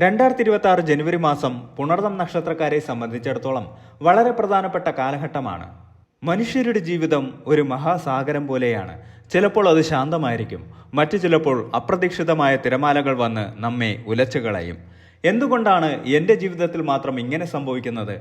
രണ്ടായിരത്തി ഇരുപത്തി ആറ് ജനുവരി മാസം പുണർദം നക്ഷത്രക്കാരെ സംബന്ധിച്ചിടത്തോളം വളരെ പ്രധാനപ്പെട്ട കാലഘട്ടമാണ്. മനുഷ്യരുടെ ജീവിതം ഒരു മഹാസാഗരം പോലെയാണ്. ചിലപ്പോൾ അത് ശാന്തമായിരിക്കും. മറ്റു ചിലപ്പോൾ അപ്രതീക്ഷിതമായ തിരമാലകൾ വന്ന് നമ്മെ ഉലച്ചുകളയും എന്തുകൊണ്ടാണ് എന്റെ ജീവിതത്തിൽ മാത്രം ഇങ്ങനെ സംഭവിക്കുന്നത്?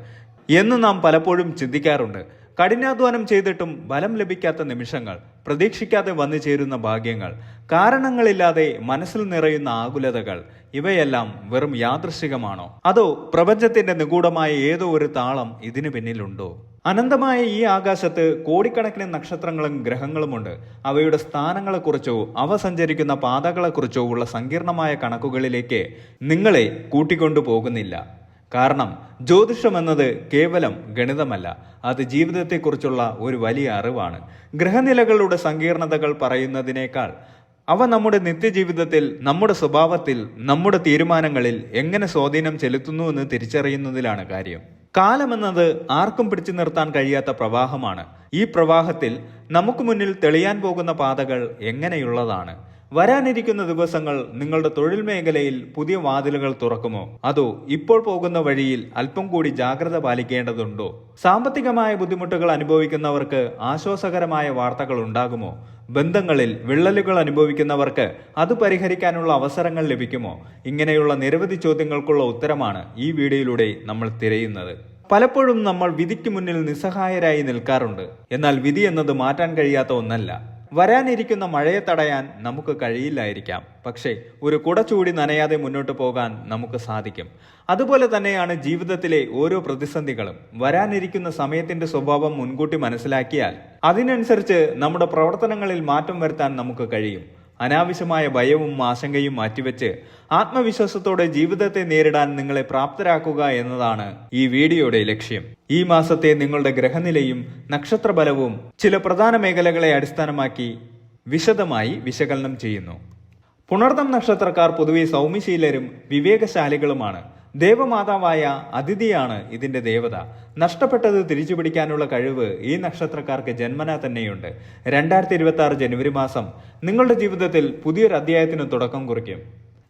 എന്ന് നാം പലപ്പോഴും ചിന്തിക്കാറുണ്ട്. കഠിനാധ്വാനം ചെയ്തിട്ടും ബലം ലഭിക്കാത്ത നിമിഷങ്ങൾ പ്രതീക്ഷിക്കാതെ വന്നു ചേരുന്ന ഭാഗ്യങ്ങൾ കാരണങ്ങളില്ലാതെ മനസ്സിൽ നിറയുന്ന ആകുലതകൾ ഇവയെല്ലാം വെറും യാദൃശികമാണോ? അതോ പ്രപഞ്ചത്തിന്റെ നിഗൂഢമായ ഏതോ ഒരു താളം ഇതിനു പിന്നിലുണ്ടോ? അനന്തമായ ഈ ആകാശത്ത് കോടിക്കണക്കിന് നക്ഷത്രങ്ങളും ഗ്രഹങ്ങളുമുണ്ട്. അവയുടെ സ്ഥാനങ്ങളെക്കുറിച്ചോ അവ സഞ്ചരിക്കുന്ന പാതകളെക്കുറിച്ചോ ഉള്ള സങ്കീർണമായ കണക്കുകളിലേക്ക് നിങ്ങളെ കൂട്ടിക്കൊണ്ടു പോകുന്നില്ല. കാരണം ജ്യോതിഷം എന്നത് കേവലം ഗണിതമല്ല. അത് ജീവിതത്തെക്കുറിച്ചുള്ള ഒരു വലിയ അറിവാണ്. ഗ്രഹനിലകളുടെ സങ്കീർണതകൾ പറയുന്നതിനേക്കാൾ അവ നമ്മുടെ നിത്യജീവിതത്തിൽ നമ്മുടെ സ്വഭാവത്തിൽ നമ്മുടെ തീരുമാനങ്ങളിൽ എങ്ങനെ സ്വാധീനം ചെലുത്തുന്നു എന്ന് തിരിച്ചറിയുന്നതിലാണ് കാര്യം. കാലമെന്നത് ആർക്കും പിടിച്ചു നിർത്താൻ കഴിയാത്ത പ്രവാഹമാണ്. ഈ പ്രവാഹത്തിൽ നമുക്ക് മുന്നിൽ തെളിയാൻ പോകുന്ന പാതകൾ എങ്ങനെയുള്ളതാണ്? വരാനിരിക്കുന്ന ദിവസങ്ങൾ നിങ്ങളുടെ തൊഴിൽ മേഖലയിൽ പുതിയ വാതിലുകൾ തുറക്കുമോ? അതോ ഇപ്പോൾ പോകുന്ന വഴിയിൽ അല്പം കൂടി ജാഗ്രത പാലിക്കേണ്ടതുണ്ടോ? സാമ്പത്തികമായ ബുദ്ധിമുട്ടുകൾ അനുഭവിക്കുന്നവർക്ക് ആശ്വാസകരമായ വാർത്തകൾ ഉണ്ടാകുമോ? ബന്ധങ്ങളിൽ വിള്ളലുകൾ അനുഭവിക്കുന്നവർക്ക് അത് പരിഹരിക്കാനുള്ള അവസരങ്ങൾ ലഭിക്കുമോ? ഇങ്ങനെയുള്ള നിരവധി ചോദ്യങ്ങൾക്കുള്ള ഉത്തരമാണ് ഈ വീഡിയോയിലൂടെ നമ്മൾ തിരയുന്നത്. പലപ്പോഴും നമ്മൾ വിധിക്ക് മുന്നിൽ നിസ്സഹായരായി നിൽക്കാറുണ്ട്. എന്നാൽ വിധി എന്നത് മാറ്റാൻ കഴിയാത്ത ഒന്നല്ല. വരാനിരിക്കുന്ന മഴയെ തടയാൻ നമുക്ക് കഴിയില്ലായിരിക്കാം. പക്ഷേ ഒരു കുട ചൂടി നനയാതെ മുന്നോട്ട് പോകാൻ നമുക്ക് സാധിക്കും. അതുപോലെ തന്നെയാണ് ജീവിതത്തിലെ ഓരോ പ്രതിസന്ധികളും. വരാനിരിക്കുന്ന സമയത്തിന്റെ സ്വഭാവം മുൻകൂട്ടി മനസ്സിലാക്കിയാൽ അതിനനുസരിച്ച് നമ്മുടെ പ്രവർത്തനങ്ങളിൽ മാറ്റം വരുത്താൻ നമുക്ക് കഴിയും. അനാവശ്യമായ ഭയവും ആശങ്കയും മാറ്റിവെച്ച് ആത്മവിശ്വാസത്തോടെ ജീവിതത്തെ നേരിടാൻ നിങ്ങളെ പ്രാപ്തരാക്കുക എന്നതാണ് ഈ വീഡിയോയുടെ ലക്ഷ്യം. ഈ മാസത്തെ നിങ്ങളുടെ ഗ്രഹനിലയും നക്ഷത്രബലവും ചില പ്രധാന മേഖലകളെ അടിസ്ഥാനമാക്കി വിശദമായി വിശകലനം ചെയ്യുന്നു. പുണർദം നക്ഷത്രക്കാർ പൊതുവെ സൗമ്യശീലരും വിവേകശാലികളുമാണ്. ദേവമാതാവായ അതിഥിയാണ് ഇതിന്റെ ദേവത. നഷ്ടപ്പെട്ടത് തിരിച്ചു പിടിക്കാനുള്ള കഴിവ് ഈ നക്ഷത്രക്കാർക്ക് ജന്മനാ തന്നെയുണ്ട്. രണ്ടായിരത്തി ഇരുപത്തി ആറ് ജനുവരി മാസം നിങ്ങളുടെ ജീവിതത്തിൽ പുതിയൊരു അധ്യായത്തിന് തുടക്കം കുറിക്കും.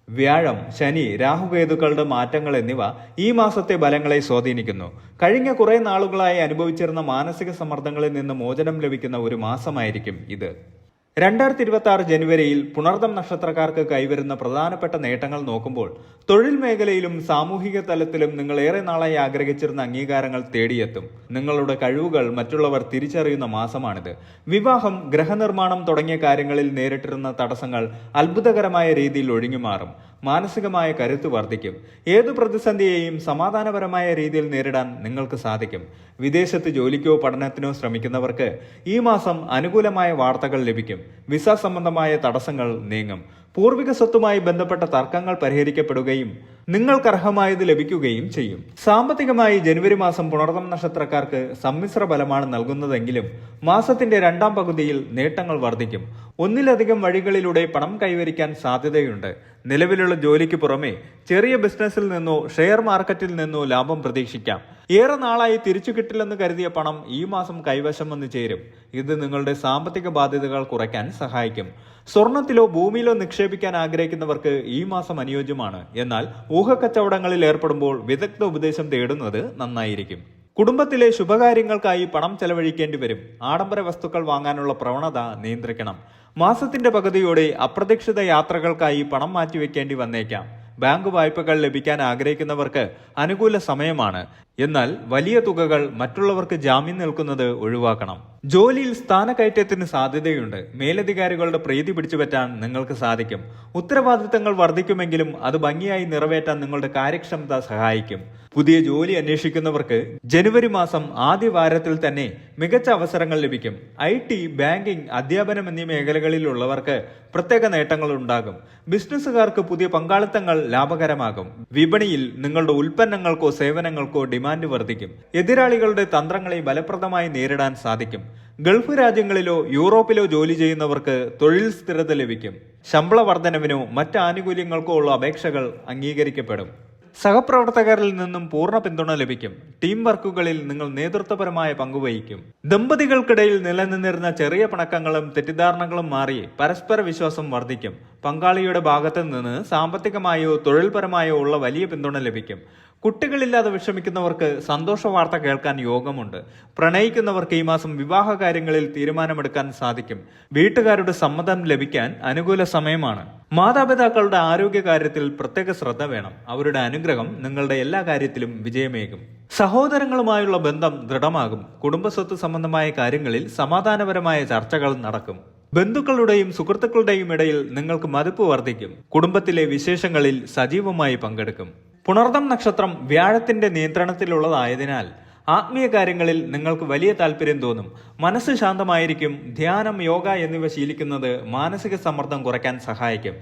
വ്യാഴം ശനി രാഹുകേതുക്കളുടെ മാറ്റങ്ങൾ എന്നിവ ഈ മാസത്തെ ബലങ്ങളെ സ്വാധീനിക്കുന്നു. കഴിഞ്ഞ കുറേ നാളുകളായി അനുഭവിച്ചിരുന്ന മാനസിക സമ്മർദ്ദങ്ങളിൽ നിന്ന് മോചനം ലഭിക്കുന്ന ഒരു മാസമായിരിക്കും ഇത്. രണ്ടായിരത്തി ഇരുപത്തി ആറ് ജനുവരിയിൽ പുണർദം നക്ഷത്രക്കാർക്ക് കൈവരുന്ന പ്രധാനപ്പെട്ട നേട്ടങ്ങൾ നോക്കുമ്പോൾ തൊഴിൽ മേഖലയിലും സാമൂഹിക തലത്തിലും നിങ്ങൾ ഏറെ നാളായി ആഗ്രഹിച്ചിരുന്ന അംഗീകാരങ്ങൾ തേടിയെത്തും. നിങ്ങളുടെ കഴിവുകൾ മറ്റുള്ളവർ തിരിച്ചറിയുന്ന മാസമാണിത്. വിവാഹം ഗ്രഹനിർമ്മാണം തുടങ്ങിയ കാര്യങ്ങളിൽ നേരിട്ടിരുന്ന തടസ്സങ്ങൾ അത്ഭുതകരമായ രീതിയിൽ ഒഴിഞ്ഞുമാറും. മാനസികമായ കരുത്ത് വർദ്ധിക്കും. ഏതു പ്രതിസന്ധിയെയും സമാധാനപരമായ രീതിയിൽ നേരിടാൻ നിങ്ങൾക്ക് സാധിക്കും. വിദേശത്ത് ജോലിക്കോ പഠനത്തിനോ ശ്രമിക്കുന്നവർക്ക് ഈ മാസം അനുകൂലമായ വാർത്തകൾ ലഭിക്കും. വിസ സംബന്ധമായ തടസ്സങ്ങൾ നീങ്ങും. പൂർവിക സ്വത്തുമായി ബന്ധപ്പെട്ട തർക്കങ്ങൾ പരിഹരിക്കപ്പെടുകയും നിങ്ങൾക്ക് അർഹമായത് ലഭിക്കുകയും ചെയ്യും. സാമ്പത്തികമായി ജനുവരി മാസം പുണർദം നക്ഷത്രക്കാർക്ക് സമ്മിശ്ര ബലമാണ് നൽകുന്നതെങ്കിലും മാസത്തിന്റെ രണ്ടാം പകുതിയിൽ നേട്ടങ്ങൾ വർദ്ധിക്കും. ഒന്നിലധികം വഴികളിലൂടെ പണം കൈവരിക്കാൻ സാധ്യതയുണ്ട്. നിലവിലുള്ള ജോലിക്ക് പുറമെ ചെറിയ ബിസിനസ്സിൽ നിന്നോ ഷെയർ മാർക്കറ്റിൽ നിന്നോ ലാഭം പ്രതീക്ഷിക്കാം. ഏറെ നാളായി തിരിച്ചു കിട്ടില്ലെന്ന് കരുതിയ പണം ഈ മാസം കൈവശം വന്ന് ചേരും. ഇത് നിങ്ങളുടെ സാമ്പത്തിക ബാധ്യതകൾ കുറയ്ക്കാൻ സഹായിക്കും. സ്വർണത്തിലോ ഭൂമിയിലോ നിക്ഷേപിക്കാൻ ആഗ്രഹിക്കുന്നവർക്ക് ഈ മാസം അനുയോജ്യമാണ്. എന്നാൽ ഊഹക്കച്ചവടങ്ങളിൽ ഏർപ്പെടുമ്പോൾ വിദഗ്ധ ഉപദേശം തേടുന്നത് നന്നായിരിക്കും. കുടുംബത്തിലെ ശുഭകാര്യങ്ങൾക്കായി പണം ചെലവഴിക്കേണ്ടി വരും. ആഡംബര വസ്തുക്കൾ വാങ്ങാനുള്ള പ്രവണത നിയന്ത്രിക്കണം. മാസത്തിന്റെ പകുതിയോടെ അപ്രതീക്ഷിത യാത്രകൾക്കായി പണം മാറ്റിവെക്കേണ്ടി വന്നേക്കാം. ബാങ്ക് വായ്പകൾ ലഭിക്കാൻ ആഗ്രഹിക്കുന്നവർക്ക് അനുകൂല സമയമാണ്. എന്നാൽ വലിയ തുകകൾ മറ്റുള്ളവർക്ക് ജാമ്യം നിൽക്കുന്നത് ഒഴിവാക്കണം. ജോലിയിൽ സ്ഥാനക്കയറ്റത്തിന് സാധ്യതയുണ്ട്. മേലധികാരികളുടെ പ്രീതി പിടിച്ചുപറ്റാൻ നിങ്ങൾക്ക് സാധിക്കും. ഉത്തരവാദിത്തങ്ങൾ വർദ്ധിക്കുമെങ്കിലും അത് ഭംഗിയായി നിറവേറ്റാൻ നിങ്ങളുടെ കാര്യക്ഷമത സഹായിക്കും. പുതിയ ജോലി അന്വേഷിക്കുന്നവർക്ക് ജനുവരി മാസം ആദ്യ വാരത്തിൽ തന്നെ മികച്ച അവസരങ്ങൾ ലഭിക്കും. ഐ ടി ബാങ്കിംഗ് അധ്യാപനം എന്നീ മേഖലകളിലുള്ളവർക്ക് പ്രത്യേക നേട്ടങ്ങൾ ഉണ്ടാകും. ബിസിനസ്സുകാർക്ക് പുതിയ പങ്കാളിത്തങ്ങൾ ലാഭകരമാകും. വിപണിയിൽ നിങ്ങളുടെ ഉൽപ്പന്നങ്ങൾക്കോ സേവനങ്ങൾക്കോ ഡിമാൻഡ് വർദ്ധിക്കും. എതിരാളികളുടെ തന്ത്രങ്ങളെ ഫലപ്രദമായി നേരിടാൻ സാധിക്കും. ഗൾഫ് രാജ്യങ്ങളിലോ യൂറോപ്പിലോ ജോലി ചെയ്യുന്നവർക്ക് തൊഴിൽ സ്ഥിരത ലഭിക്കും. ശമ്പള വർധനവിനോ മറ്റ് ആനുകൂല്യങ്ങൾക്കോ ഉള്ള അപേക്ഷകൾ അംഗീകരിക്കപ്പെടും. സഹപ്രവർത്തകരിൽ നിന്നും പൂർണ പിന്തുണ ലഭിക്കും. ടീം വർക്കുകളിൽ നിങ്ങൾ നേതൃത്വപരമായ പങ്കുവഹിക്കും ദമ്പതികൾക്കിടയിൽ നിലനിന്നിരുന്ന ചെറിയ പിണക്കങ്ങളും തെറ്റിദ്ധാരണകളും മാറി പരസ്പര വിശ്വാസം വർദ്ധിക്കും. പങ്കാളിയുടെ ഭാഗത്ത് നിന്ന് സാമ്പത്തികമായോ തൊഴിൽപരമായോ ഉള്ള വലിയ പിന്തുണ ലഭിക്കും. കുട്ടികളില്ലാതെ വിഷമിക്കുന്നവർക്ക് സന്തോഷ വാർത്ത കേൾക്കാൻ യോഗമുണ്ട്. പ്രണയിക്കുന്നവർക്ക് ഈ മാസം വിവാഹ കാര്യങ്ങളിൽ തീരുമാനമെടുക്കാൻ സാധിക്കും. വീട്ടുകാരുടെ സമ്മതം ലഭിക്കാൻ അനുകൂല സമയമാണ്. മാതാപിതാക്കളുടെ ആരോഗ്യകാര്യത്തിൽ പ്രത്യേക ശ്രദ്ധ വേണം. അവരുടെ അനുഗ്രഹം നിങ്ങളുടെ എല്ലാ കാര്യത്തിലും വിജയമേകും. സഹോദരങ്ങളുമായുള്ള ബന്ധം ദൃഢമാകും. കുടുംബസ്വത്ത് സംബന്ധമായ കാര്യങ്ങളിൽ സമാധാനപരമായ ചർച്ചകൾ നടക്കും. ബന്ധുക്കളുടെയും സുഹൃത്തുക്കളുടെയും ഇടയിൽ നിങ്ങൾക്ക് മതിപ്പ് വർദ്ധിക്കും. കുടുംബത്തിലെ വിശേഷങ്ങളിൽ സജീവമായി പങ്കെടുക്കും. പുണർദം നക്ഷത്രം വ്യാഴത്തിന്റെ നിയന്ത്രണത്തിലുള്ളതായതിനാൽ ആത്മീയ കാര്യങ്ങളിൽ നിങ്ങൾക്ക് വലിയ താല്പര്യം തോന്നും. മനസ്സ് ശാന്തമായിരിക്കും ധ്യാനം യോഗ എന്നിവ ശീലിക്കുന്നത് മാനസിക സമ്മർദ്ദം കുറയ്ക്കാൻ സഹായിക്കും.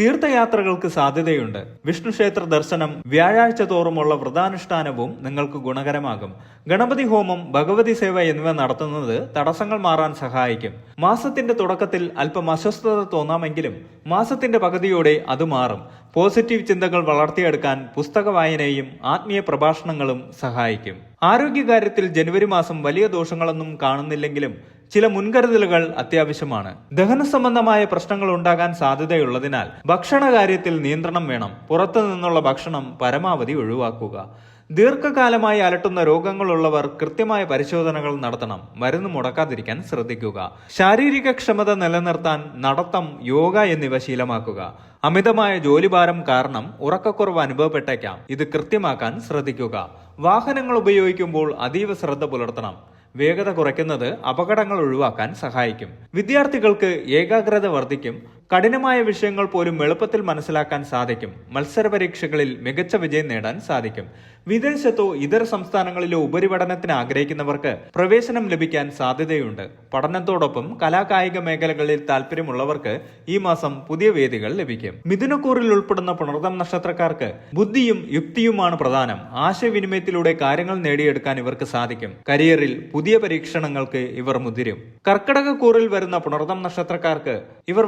തീർത്ഥയാത്രകൾക്ക് സാധ്യതയുണ്ട്. വിഷ്ണു ക്ഷേത്ര ദർശനം വ്യാഴാഴ്ച തോറുമുള്ള വ്രതാനുഷ്ഠാനവും നിങ്ങൾക്ക് ഗുണകരമാകും. ഗണപതി ഹോമം ഭഗവതി സേവ എന്നിവ നടത്തുന്നത് തടസ്സങ്ങൾ മാറാൻ സഹായിക്കും. മാസത്തിന്റെ തുടക്കത്തിൽ അല്പം അസ്വസ്ഥത തോന്നാമെങ്കിലും മാസത്തിന്റെ പകുതിയോടെ അത് മാറും. പോസിറ്റീവ് ചിന്തകൾ വളർത്തിയെടുക്കാൻ പുസ്തക വായനയും ആത്മീയ പ്രഭാഷണങ്ങളും സഹായിക്കും. ആരോഗ്യകാര്യത്തിൽ ജനുവരി മാസം വലിയ ദോഷങ്ങളൊന്നും കാണുന്നില്ലെങ്കിലും ചില മുൻകരുതലുകൾ അത്യാവശ്യമാണ്. ദഹന സംബന്ധമായ പ്രശ്നങ്ങൾ ഉണ്ടാകാൻ സാധ്യതയുള്ളതിനാൽ ഭക്ഷണ കാര്യത്തിൽ നിയന്ത്രണം വേണം. പുറത്തു നിന്നുള്ള ഭക്ഷണം പരമാവധി ഒഴിവാക്കുക. ദീർഘകാലമായി അലട്ടുന്ന രോഗങ്ങളുള്ളവർ കൃത്യമായ പരിശോധനകൾ നടത്തണം. മരുന്ന് മുടക്കാതിരിക്കാൻ ശ്രദ്ധിക്കുക. ശാരീരിക ക്ഷമത നിലനിർത്താൻ നടത്തം യോഗ എന്നിവ ശീലമാക്കുക. അമിതമായ ജോലിഭാരം കാരണം ഉറക്കക്കുറവ് അനുഭവപ്പെട്ടേക്കാം. ഇത് കൃത്യമാക്കാൻ ശ്രദ്ധിക്കുക. വാഹനങ്ങൾ ഉപയോഗിക്കുമ്പോൾ അതീവ ശ്രദ്ധ പുലർത്തണം. വേഗത കുറയ്ക്കുന്നത് അപകടങ്ങൾ ഒഴിവാക്കാൻ സഹായിക്കും. വിദ്യാർത്ഥികൾക്ക് ഏകാഗ്രത വർദ്ധിക്കും. കഠിനമായ വിഷയങ്ങൾ പോലും എളുപ്പത്തിൽ മനസ്സിലാക്കാൻ സാധിക്കും. മത്സര പരീക്ഷകളിൽ മികച്ച വിജയം നേടാൻ സാധിക്കും. വിദേശത്തോ ഇതര സംസ്ഥാനങ്ങളിലോ ഉപരിപഠനത്തിന് ആഗ്രഹിക്കുന്നവർക്ക് പ്രവേശനം ലഭിക്കാൻ സാധ്യതയുണ്ട്. പഠനത്തോടൊപ്പം കലാകായിക മേഖലകളിൽ താല്പര്യമുള്ളവർക്ക് ഈ മാസം പുതിയ വേദികൾ ലഭിക്കും. മിഥുനക്കൂറിൽ ഉൾപ്പെടുന്ന പുണർതം നക്ഷത്രക്കാർക്ക് ബുദ്ധിയും യുക്തിയുമാണ് പ്രധാനം. ആശയവിനിമയത്തിലൂടെ കാര്യങ്ങൾ നേടിയെടുക്കാൻ ഇവർക്ക് സാധിക്കും. കരിയറിൽ പുതിയ പരീക്ഷണങ്ങൾക്ക് ഇവർ മുതിരും. കർക്കിടകക്കൂറിൽ വരുന്ന പുണർതം നക്ഷത്രക്കാർക്ക് ഇവർ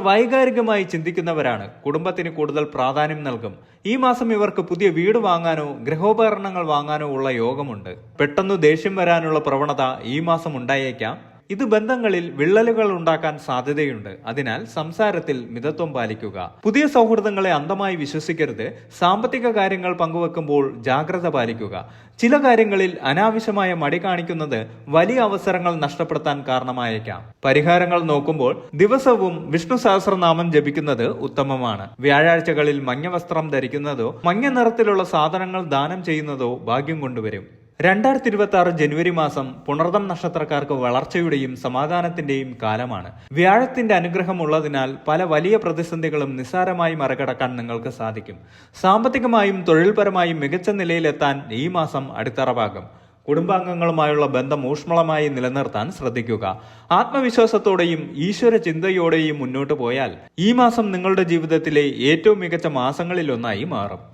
വൈകാരികമായി ചിന്തിക്കുന്നവരാണ് കുടുംബത്തിന് കൂടുതൽ പ്രാധാന്യം നൽകും. ഈ മാസം ഇവർക്ക് പുതിയ വീട് വാങ്ങാനോ ഗൃഹോപകരണങ്ങൾ വാങ്ങാനോ ഉള്ള യോഗമുണ്ട്. പെട്ടെന്ന് ദേഷ്യം വരാനുള്ള പ്രവണത ഈ മാസം ഉണ്ടായേക്കാം. ഇത് ബന്ധങ്ങളിൽ വിള്ളലുകൾ ഉണ്ടാക്കാൻ സാധ്യതയുണ്ട്. അതിനാൽ സംസാരത്തിൽ മിതത്വം പാലിക്കുക. പുതിയ സൗഹൃദങ്ങളെ അന്ധമായി വിശ്വസിക്കരുത്. സാമ്പത്തിക കാര്യങ്ങൾ പങ്കുവെക്കുമ്പോൾ ജാഗ്രത പാലിക്കുക. ചില കാര്യങ്ങളിൽ അനാവശ്യമായ മടി കാണിക്കുന്നത് വലിയ അവസരങ്ങൾ നഷ്ടപ്പെടുത്താൻ കാരണമായേക്കാം. പരിഹാരങ്ങൾ നോക്കുമ്പോൾ ദിവസവും വിഷ്ണു സഹസ്രനാമം ജപിക്കുന്നത് ഉത്തമമാണ്. വ്യാഴാഴ്ചകളിൽ മഞ്ഞ വസ്ത്രം ധരിക്കുന്നതോ മഞ്ഞ നിറത്തിലുള്ള സാധനങ്ങൾ ദാനം ചെയ്യുന്നതോ ഭാഗ്യം കൊണ്ടുവരും. രണ്ടായിരത്തി ഇരുപത്തി ആറ് ജനുവരി മാസം പുണർദം നക്ഷത്രക്കാർക്ക് വളർച്ചയുടെയും സമാധാനത്തിന്റെയും കാലമാണ്. വ്യാഴത്തിന്റെ അനുഗ്രഹം ഉള്ളതിനാൽ പല വലിയ പ്രതിസന്ധികളും നിസ്സാരമായി മറികടക്കാൻ നിങ്ങൾക്ക് സാധിക്കും. സാമ്പത്തികമായും തൊഴിൽപരമായും മികച്ച നിലയിലെത്താൻ ഈ മാസം അടിത്തറവാകും. കുടുംബാംഗങ്ങളുമായുള്ള ബന്ധം ഊഷ്മളമായി നിലനിർത്താൻ ശ്രദ്ധിക്കുക. ആത്മവിശ്വാസത്തോടെയും ഈശ്വര ചിന്തയോടെയും മുന്നോട്ട് പോയാൽ ഈ മാസം നിങ്ങളുടെ ജീവിതത്തിലെ ഏറ്റവും മികച്ച മാസങ്ങളിലൊന്നായി മാറും.